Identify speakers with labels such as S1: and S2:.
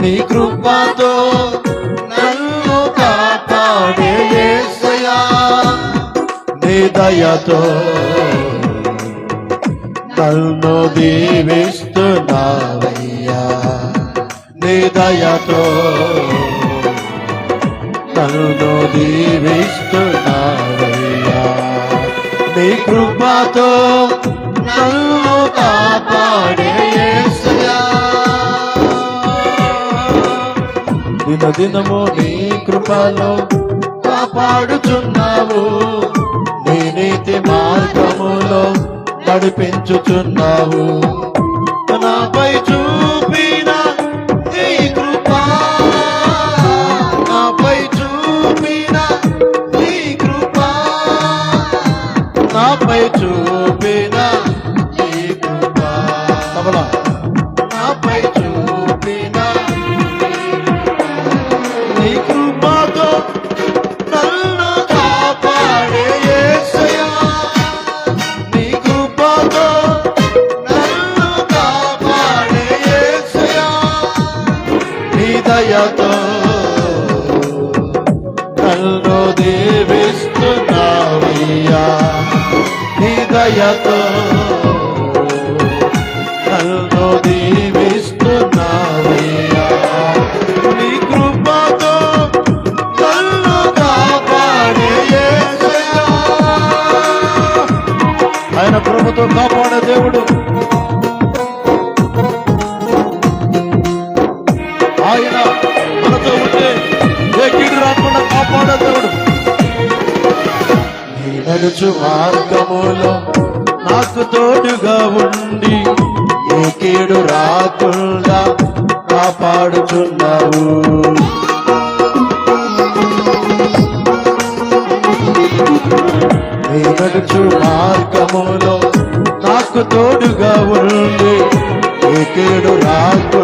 S1: నీ కృపతో నన్ను కాపాడేసయా నీ దయతో నన్ను దీవిస్తున్నావయ్యా. నీ దయతో నన్ను దీవిస్తున్నావయ్యా. నీ కృపతో నన్ను కాపాడే దినము నీ కృపలో కాపాడుచున్నావు. నీ నీతి మార్గములో నడిపించుచున్నావు. నాపై చూపిన నీ కృప నాపై చూపిన నీ కృప నాపై చూ దీవిస్తున్నావయ్యా నీ దయతో నన్ను దీవిస్తున్నావయ్యా. నీ కృపతో నన్ను కాపాడే ఆయన కాపాడే దేవుడు. ఆయన నడుచు మార్గములో నాకు తోడుగా ఉండి ఏ కీడు రాకుండా కాపాడుచున్నావు. నీ నడుచు మార్గములో నాకు తోడుగా ఉండి ఏ కీడు రాకుండా